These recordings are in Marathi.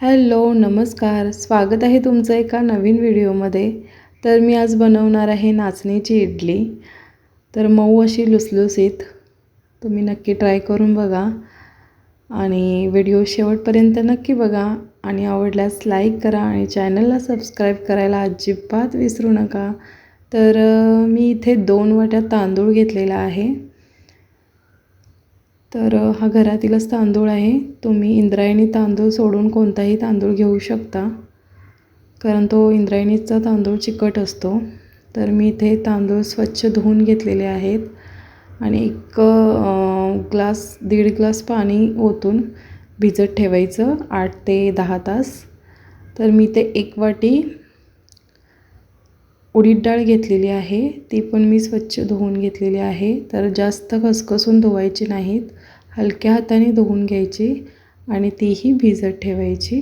हॅलो नमस्कार. स्वागत आहे तुमचं एका नवीन व्हिडिओमध्ये. तर मी आज बनवणार आहे नाचणीची इडली. तर मऊ अशी लुसलुसीत तुम्ही नक्की ट्राय करून बघा. आणि व्हिडिओ शेवटपर्यंत नक्की बघा. आणि आवडल्यास लाईक करा आणि चॅनलला सबस्क्राईब करायला अजिबात विसरू नका. तर मी इथे दोन वाट्या तांदूळ घेतलेला आहे. तर हा घरातीलच तांदूळ आहे. तुम्ही इंद्रायणी तांदूळ सोडून कोणताही तांदूळ घेऊ शकता. कारण तो इंद्रायणीचा तांदूळ चिकट असतो. तर मी इथे तांदूळ स्वच्छ धुवून घेतलेले आहेत. आणि एक ग्लास दीड ग्लास पाणी ओतून भिजत ठेवायचं आठ ते दहा तास. तर मी ते एक वाटी उडीद डाळ घेतलेली आहे. ती पण मी स्वच्छ धुवून घेतलेली आहे. तर जास्त खसखसून धुवायची नाहीत. हलक्या हाताने धुवून घ्यायची आणि तीही भिजत ठेवायची.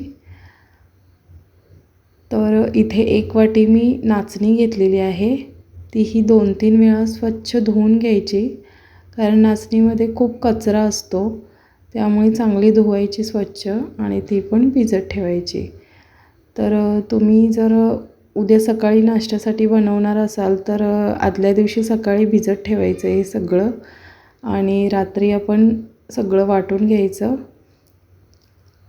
तर इथे एक वाटी मी नाचणी घेतलेली आहे. तीही दोन तीन वेळा स्वच्छ धुवून घ्यायची. कारण नाचणीमध्ये खूप कचरा असतो. त्यामुळे चांगली धुवायची स्वच्छ आणि ती पण भिजत ठेवायची. तर तुम्ही जर उद्या सकाळी नाश्त्यासाठी बनवणार असाल तर आदल्या दिवशी सकाळी भिजत ठेवायचं हे सगळं आणि रात्री आपण सगळं वाटून घ्यायचं.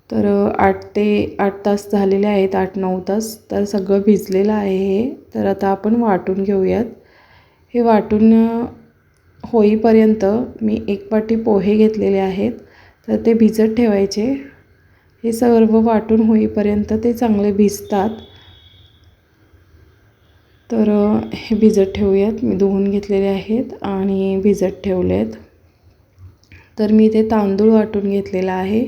तर आठ ते आठ तास झालेले आहेत आठ नऊ तास तर सगळं भिजलेलं आहे हे. तर आता आपण वाटून घेऊयात. हे वाटून होईपर्यंत मी एक वाटी पोहे घेतलेले आहेत. तर ते भिजत ठेवायचे. हे सर्व वाटून होईपर्यंत ते चांगले भिजतात. तर हे भिजत ठेवूयात. मी धुवून घेतलेले आहेत आणि भिजत ठेवले आहेत तर मी इथे तांदूळ वाटून घेतलेला आहे.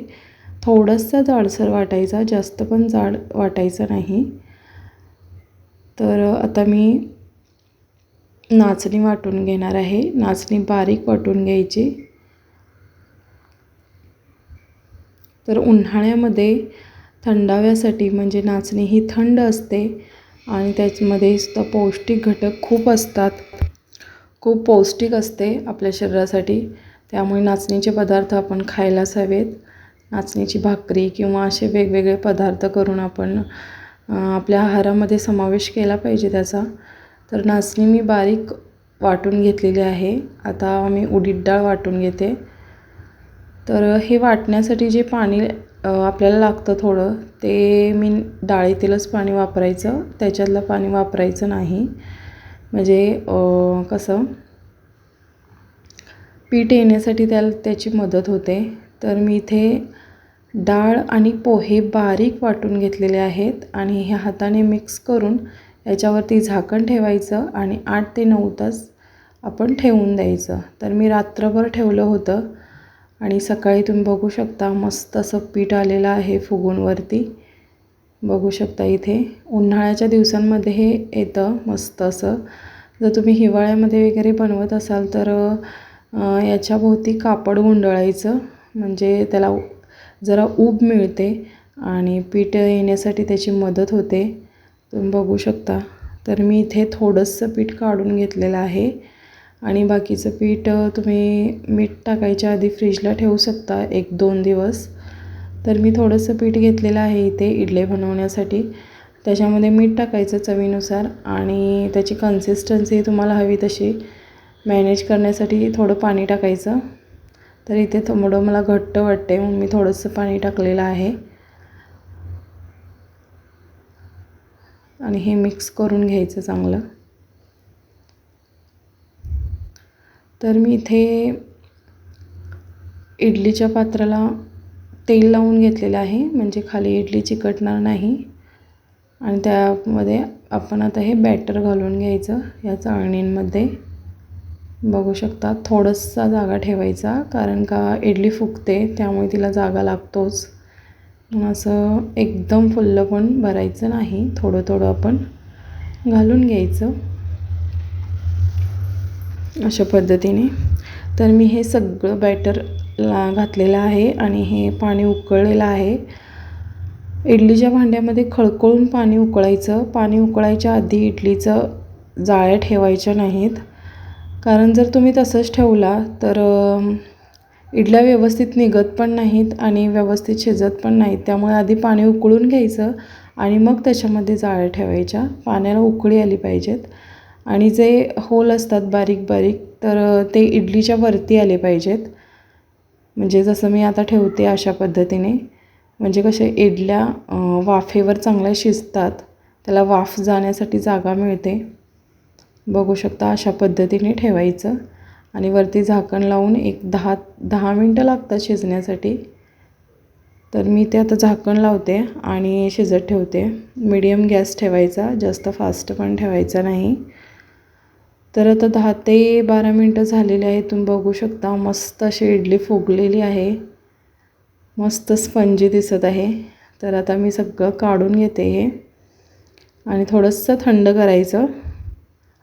थोडंसं जाडसर वाटायचा जास्त पण जाड वाटायचं नाही. तर आता मी नाचणी वाटून घेणार आहे. नाचणी बारीक वाटून घ्यायची. तर उन्हाळ्यामध्ये थंडाव्यासाठी म्हणजे नाचणी ही थंड असते आणि त्याच्यामध्ये सुद्धा पौष्टिक घटक खूप असतात. खूप पौष्टिक असते आपल्या शरीरासाठी. त्यामुळे नाचणीचे पदार्थ आपण खायलाच हवेत. नाचणीची भाकरी किंवा असे वेगवेगळे पदार्थ करून आपण आपल्या आहारामध्ये समावेश केला पाहिजे त्याचा. तर नाचणी मी बारीक वाटून घेतलेली आहे. आता मी उडीद डाळ वाटून घेते. तर हे वाटण्यासाठी जे पाणी आपल्याला लागतं थोडं. ते मी डाळीतीलच पाणी वापरायचं. त्याच्यातलं पाणी वापरायचं नाही. म्हणजे कसं? पीठ येण्यासाठी त्याला त्याची मदत होते. तर मी इथे डाळ आणि पोहे बारीक वाटून घेतलेले आहेत आणि हे हाताने मिक्स करून याच्यावरती झाकण ठेवायचं आणि आठ ते नऊ तास आपण ठेवून द्यायचं. तर मी रात्रभर ठेवलं होतं. आणि सकाळी तुम्ही बघू शकता मस्त असं पीठ आलेलं आहे फुगूनवरती. बघू शकता इथे. उन्हाळ्याच्या दिवसांमध्ये हे येतं मस्त असं. जर तुम्ही हिवाळ्यामध्ये वगैरे बनवत असाल तर याच्याभोवती कापड गुंडळायचं. म्हणजे त्याला जरा ऊब मिळते आणि पीठ येण्यासाठी त्याची मदत होते. तुम्ही बघू शकता. तर मी इथे थोडंसं पीठ काढून घेतलेलं आहे. आणि बाकीचं पीठ तुम्ही मीठ टाकायच्या आधी फ्रीजला ठेवू शकता एक दोन दिवस. तर मी थोडंसं पीठ घेतलेलं आहे इथे इडले बनवण्यासाठी. त्याच्यामध्ये मीठ टाकायचं चवीनुसार आणि त्याची कन्सिस्टन्सी तुम्हाला हवी तशी. मॅनेज करण्यासाठी थोडं पाणी टाकायचं. तर इथे थोडं मला घट्ट वाटते म्हणून मी थोडंसं पाणी टाकलेलं आहे. आणि हे मिक्स करून घ्यायचं चांगलं. तर मी इथे इडलीच्या पात्राला तेल लावून घेतलेलं आहे. म्हणजे खाली इडली चिकटणार नाही. आणि त्यामध्ये आपण आता हे बॅटर घालून घ्यायचं या चाळणींमध्ये. बघू शकता थोडंसा जागा ठेवायचा कारण का इडली फुगते त्यामुळे तिला जागा लागतोच. असं एकदम फुल्लं पण भरायचं नाही. थोडं थोडं आपण घालून घ्यायचं. अशा पद्धतीने. तर मी हे सगळं बॅटर ला घातलेलं आहे आणि हे पाणी उकळलेलं आहे. इडलीच्या भांड्यामध्ये खळखळून पाणी उकळायचं. पाणी उकळायच्या आधी इडलीचं जाळ्या ठेवायच्या नाहीत. कारण जर तुम्ही तसंच ठेवला तर इडल्या व्यवस्थित निघत पण नाहीत आणि व्यवस्थित शिजत पण नाहीत. त्यामुळे आधी पाणी उकळून घ्यायचं आणि मग त्याच्यामध्ये जाळ्या ठेवायच्या. पाण्याला उकळी आली पाहिजेत. आणि जे होल असतात बारीक बारीक तर ते इडलीच्या वरती आले पाहिजेत. म्हणजे जसं मी आता ठेवते अशा पद्धतीने. म्हणजे कसे इडल्या वाफेवर चांगल्या शिजतात. त्याला वाफ जाण्यासाठी जागा मिळते. बघू शकता अशा पद्धतीने ठेवायचं. आणि वरती झाकण लावून एक दहा दहा मिनटं लागतात शिजण्यासाठी. तर मी ते आता झाकण लावते आणि शिजत ठेवते. मीडियम गॅस ठेवायचा जास्त फास्ट पण ठेवायचा नाही. तर आता दहा ते बारा मिनटं झालेले आहे तुम्ही बघू शकता मस्त अशी इडली फुगलेली आहे. मस्त स्पंजी दिसत आहे. तर आता मी सगळं काढून घेते हे. आणि थोडंसं थंड करायचं.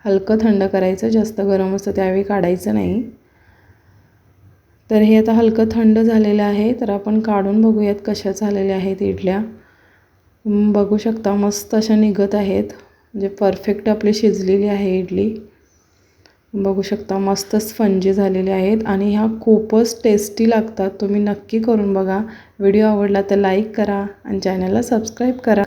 हलकं थंड करायचं जास्त गरम असतं त्यावेळी काढायचं नाही. तर हे आता हलकं थंड झालेलं आहे. तर आपण काढून बघूयात कशा झालेल्या आहेत इडल्या. बघू शकता मस्त अशा निघत आहेत. म्हणजे परफेक्ट आपली शिजलेली आहे इडली. बघू शकता मस्त स्पंजी झालेले आहेत आणि ह्या खूपच टेस्टी लागतात. तुम्ही नक्की करून बघा. व्हिडिओ आवडला तर लाईक करा आणि चॅनलला सबस्क्राईब करा.